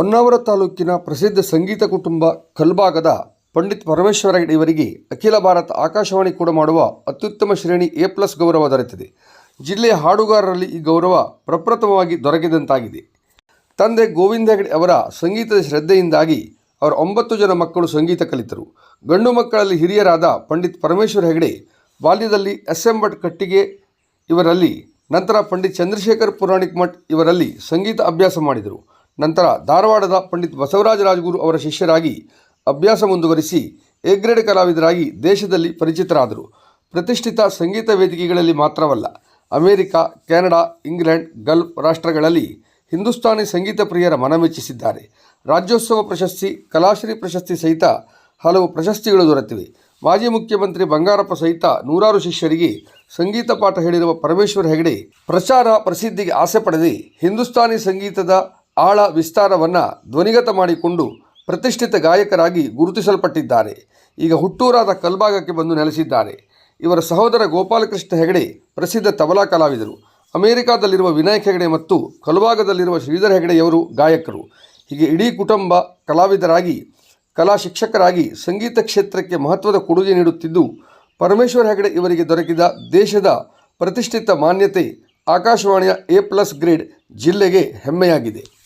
ಹೊನ್ನಾವರ ತಾಲೂಕಿನ ಪ್ರಸಿದ್ಧ ಸಂಗೀತ ಕುಟುಂಬ ಕಲ್ಬಾಗದ ಪಂಡಿತ್ ಪರಮೇಶ್ವರ ಇವರಿಗೆ ಅಖಿಲ ಭಾರತ ಆಕಾಶವಾಣಿ ಕೂಡ ಮಾಡುವ ಅತ್ಯುತ್ತಮ ಶ್ರೇಣಿ ಎ ಪ್ಲಸ್ ಗೌರವ ದೊರೆತಿದೆ. ಜಿಲ್ಲೆಯ ಹಾಡುಗಾರರಲ್ಲಿ ಈ ಗೌರವ ಪ್ರಪ್ರಥಮವಾಗಿ ದೊರಕಿದಂತಾಗಿದೆ. ತಂದೆ ಗೋವಿಂದ ಹೆಗಡೆ ಅವರ ಸಂಗೀತದ ಶ್ರದ್ಧೆಯಿಂದಾಗಿ ಅವರ ಒಂಬತ್ತು ಜನ ಮಕ್ಕಳು ಸಂಗೀತ ಕಲಿತರು. ಗಂಡು ಮಕ್ಕಳಲ್ಲಿ ಹಿರಿಯರಾದ ಪಂಡಿತ್ ಪರಮೇಶ್ವರ ಹೆಗಡೆ ಬಾಲ್ಯದಲ್ಲಿ ಎಸ್ ಎಂ ಭಟ್ ಕಟ್ಟಿಗೆ ಇವರಲ್ಲಿ, ನಂತರ ಪಂಡಿತ್ ಚಂದ್ರಶೇಖರ್ ಪುರಾಣಿಕ್ ಮಠ್ ಇವರಲ್ಲಿ ಸಂಗೀತ ಅಭ್ಯಾಸ ಮಾಡಿದರು. ನಂತರ ಧಾರವಾಡದ ಪಂಡಿತ್ ಬಸವರಾಜ ರಾಜಗುರು ಅವರ ಶಿಷ್ಯರಾಗಿ ಅಭ್ಯಾಸ ಮುಂದುವರಿಸಿ ಎ ಕಲಾವಿದರಾಗಿ ದೇಶದಲ್ಲಿ ಪರಿಚಿತರಾದರು. ಪ್ರತಿಷ್ಠಿತ ಸಂಗೀತ ವೇದಿಕೆಗಳಲ್ಲಿ ಮಾತ್ರವಲ್ಲ, ಅಮೆರಿಕ, ಕೆನಡಾ, ಇಂಗ್ಲೆಂಡ್, ಗಲ್ಫ್ ರಾಷ್ಟ್ರಗಳಲ್ಲಿ ಹಿಂದೂಸ್ತಾನಿ ಸಂಗೀತ ಪ್ರಿಯರ ಮನಮೆಚ್ಚಿಸಿದ್ದಾರೆ. ರಾಜ್ಯೋತ್ಸವ ಪ್ರಶಸ್ತಿ, ಕಲಾಶ್ರೀ ಪ್ರಶಸ್ತಿ ಸಹಿತ ಹಲವು ಪ್ರಶಸ್ತಿಗಳು ದೊರೆತಿವೆ. ಮಾಜಿ ಮುಖ್ಯಮಂತ್ರಿ ಬಂಗಾರಪ್ಪ ಸಹಿತ ನೂರಾರು ಶಿಷ್ಯರಿಗೆ ಸಂಗೀತ ಪಾಠ ಹೇಳಿರುವ ಪರಮೇಶ್ವರ ಹೆಗಡೆ ಪ್ರಚಾರ ಪ್ರಸಿದ್ಧಿಗೆ ಆಸೆ ಪಡೆದೇ ಹಿಂದೂಸ್ತಾನಿ ಸಂಗೀತದ ಆಳ ವಿಸ್ತಾರವನ್ನು ಧ್ವನಿಗತ ಮಾಡಿಕೊಂಡು ಪ್ರತಿಷ್ಠಿತ ಗಾಯಕರಾಗಿ ಗುರುತಿಸಲ್ಪಟ್ಟಿದ್ದಾರೆ. ಈಗ ಹುಟ್ಟೂರಾದ ಕಲ್ಬಾಗಕ್ಕೆ ಬಂದು ನೆಲೆಸಿದ್ದಾರೆ. ಇವರ ಸಹೋದರ ಗೋಪಾಲಕೃಷ್ಣ ಹೆಗಡೆ ಪ್ರಸಿದ್ಧ ತಬಲಾ ಕಲಾವಿದರು. ಅಮೆರಿಕಾದಲ್ಲಿರುವ ವಿನಾಯಕ್ ಹೆಗಡೆ ಮತ್ತು ಕಲ್ಬಾಗದಲ್ಲಿರುವ ಶ್ರೀಧರ್ ಹೆಗಡೆಯವರು ಗಾಯಕರು. ಹೀಗೆ ಇಡೀ ಕುಟುಂಬ ಕಲಾವಿದರಾಗಿ, ಕಲಾ ಶಿಕ್ಷಕರಾಗಿ ಸಂಗೀತ ಕ್ಷೇತ್ರಕ್ಕೆ ಮಹತ್ವದ ಕೊಡುಗೆ ನೀಡುತ್ತಿದ್ದು, ಪರಮೇಶ್ವರ ಹೆಗಡೆ ಇವರಿಗೆ ದೊರಕಿದ ದೇಶದ ಪ್ರತಿಷ್ಠಿತ ಮಾನ್ಯತೆ ಆಕಾಶವಾಣಿಯ ಎ ಪ್ಲಸ್ ಗ್ರೇಡ್ ಜಿಲ್ಲೆಗೆ ಹೆಮ್ಮೆಯಾಗಿದೆ.